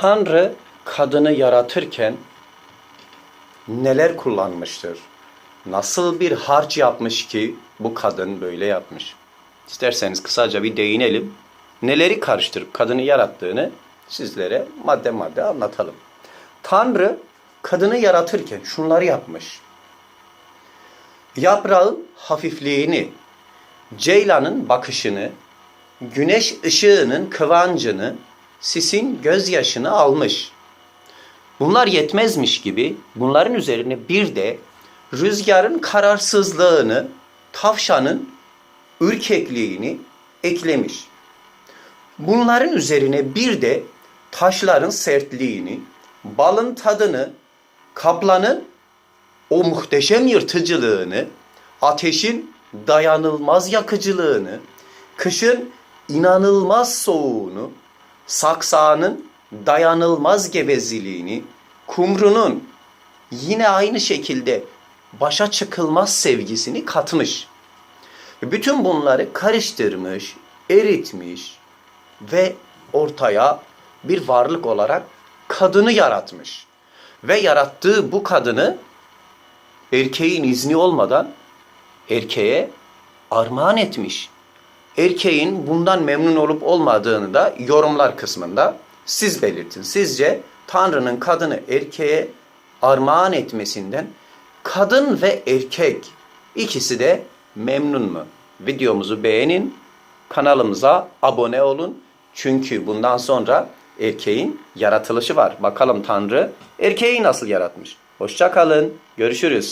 Tanrı kadını yaratırken neler kullanmıştır? Nasıl bir harç yapmış ki bu kadın böyle yapmış? İsterseniz kısaca bir değinelim. Neleri karıştırıp kadını yarattığını sizlere madde madde anlatalım. Tanrı kadını yaratırken şunları yapmış. Yaprağın hafifliğini, ceylanın bakışını, güneş ışığının kıvancını, sisin gözyaşını almış. Bunlar yetmezmiş gibi bunların üzerine bir de rüzgarın kararsızlığını, tavşanın ürkekliğini eklemiş. Bunların üzerine bir de taşların sertliğini, balın tadını, kaplanın o muhteşem yırtıcılığını, ateşin dayanılmaz yakıcılığını, kışın inanılmaz soğuğunu, saksağının dayanılmaz geveziliğini, kumrunun yine aynı şekilde başa çıkılmaz sevgisini katmış. Bütün bunları karıştırmış, eritmiş ve ortaya bir varlık olarak kadını yaratmış. Ve yarattığı bu kadını erkeğin izni olmadan erkeğe armağan etmiş. Erkeğin bundan memnun olup olmadığını da yorumlar kısmında siz belirtin. Sizce Tanrı'nın kadını erkeğe armağan etmesinden kadın ve erkek ikisi de memnun mu? Videomuzu beğenin, kanalımıza abone olun. Çünkü bundan sonra erkeğin yaratılışı var. Bakalım Tanrı erkeği nasıl yaratmış? Hoşça kalın. Görüşürüz.